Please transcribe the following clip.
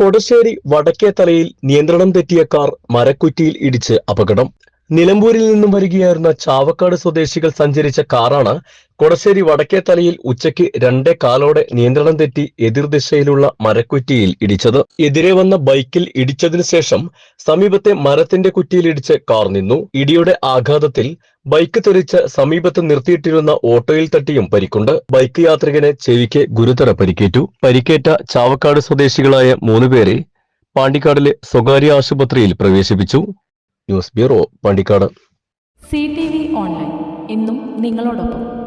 Kodassery വടക്കേത്തലയിൽ നിയന്ത്രണം തെറ്റിയ car മരക്കുറ്റിയിൽ ഇടിച്ച് അപകടം. നിലമ്പൂരിൽ നിന്നും വരികയായിരുന്ന ചാവക്കാട് സ്വദേശികൾ സഞ്ചരിച്ച കാറാണ് കൊടശ്ശേരി വടക്കേത്തലയിൽ ഉച്ചയ്ക്ക് രണ്ടേ കാലോടെ നിയന്ത്രണം തെറ്റി എതിർദിശയിലുള്ള മരക്കുറ്റിയിൽ ഇടിച്ചത്. എതിരെ വന്ന ബൈക്കിൽ ഇടിച്ചതിനു ശേഷം സമീപത്തെ മരത്തിന്റെ കുറ്റിയിൽ ഇടിച്ച് കാർ നിന്നു. ഇടിയുടെ ആഘാതത്തിൽ ബൈക്ക് തെറിച്ച് സമീപത്ത് നിർത്തിയിട്ടിരുന്ന ഓട്ടോയിൽ തട്ടിയും പരിക്കുണ്ട്. ബൈക്ക് യാത്രികന് ചെവിക്ക് ഗുരുതര പരിക്കേറ്റു. പരിക്കേറ്റ ചാവക്കാട് സ്വദേശികളായ മൂന്നുപേരെ പാണ്ടിക്കാടിലെ സ്വകാര്യ ആശുപത്രിയിൽ പ്രവേശിപ്പിച്ചു. News bureau Pandikkad. C T V online. ഇന്നും നിങ്ങളോടൊപ്പം.